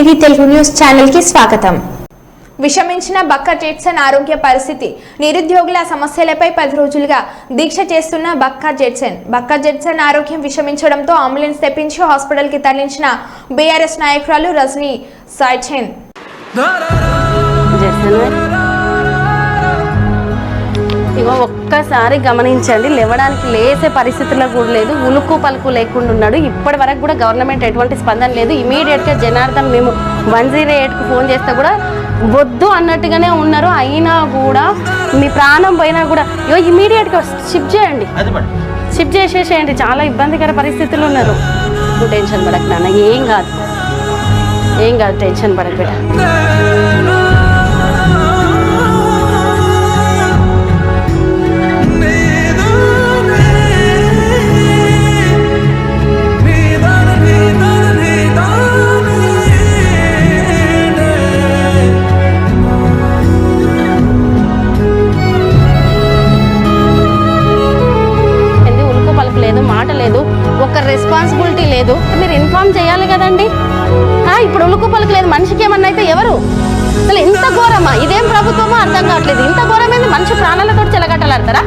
News ఛానల్కి స్వాగతం. విషమించిన బక్క జెట్సన్ ఆరోగ్య పరిస్థితి. నిరుద్యోగుల సమస్యలపై పది రోజులుగా దీక్ష చేస్తున్న బక్క జెట్సన్. బక్క జెట్సన్ ఆరోగ్యం విషమించడంతో అంబులెన్స్ తెప్పించి హాస్పిటల్కి తరలించిన బీఆర్ఎస్ నాయకురాలు రజనీ సాయిచెన్ ఇగో ఒక్కసారి గమనించండి లేవడానికి లేసే పరిస్థితుల్లో కూడా లేదు ఉలుకు పలుకు లేకుండా ఉన్నాడు. ఇప్పటి వరకు కూడా గవర్నమెంట్ ఎటువంటి స్పందన లేదు. ఇమీడియట్గా జనార్దన్ మేము వన్ జీరో ఎయిట్కి ఫోన్ చేస్తే కూడా వద్దు అన్నట్టుగానే ఉన్నారు. అయినా కూడా మీ ప్రాణం పోయినా కూడా ఇగో ఇమీడియట్గా షిఫ్ట్ చేయండి. షిఫ్ట్ చేసేసేయండి. చాలా ఇబ్బందికర పరిస్థితులు ఉన్నారు. నువ్వు టెన్షన్ పడకు నాన్న ఏం కాదు. ఏం కాదు టెన్షన్ పడకు రెస్పాన్సిబిలిటీ లేదు. మీరు ఇన్ఫార్మ్ చేయాలి కదండి. ఇప్పుడు ఉలుకు పలుకు లేదు. మనిషికి ఏమన్నా అయితే ఎవరు? అసలు ఇంత ఘోరమా? ఇదేం ప్రభుత్వమో అర్థం కావట్లేదు. ఇంత ఘోరమైంది. మనిషి ప్రాణాలతో చెలగట్టలాడతారా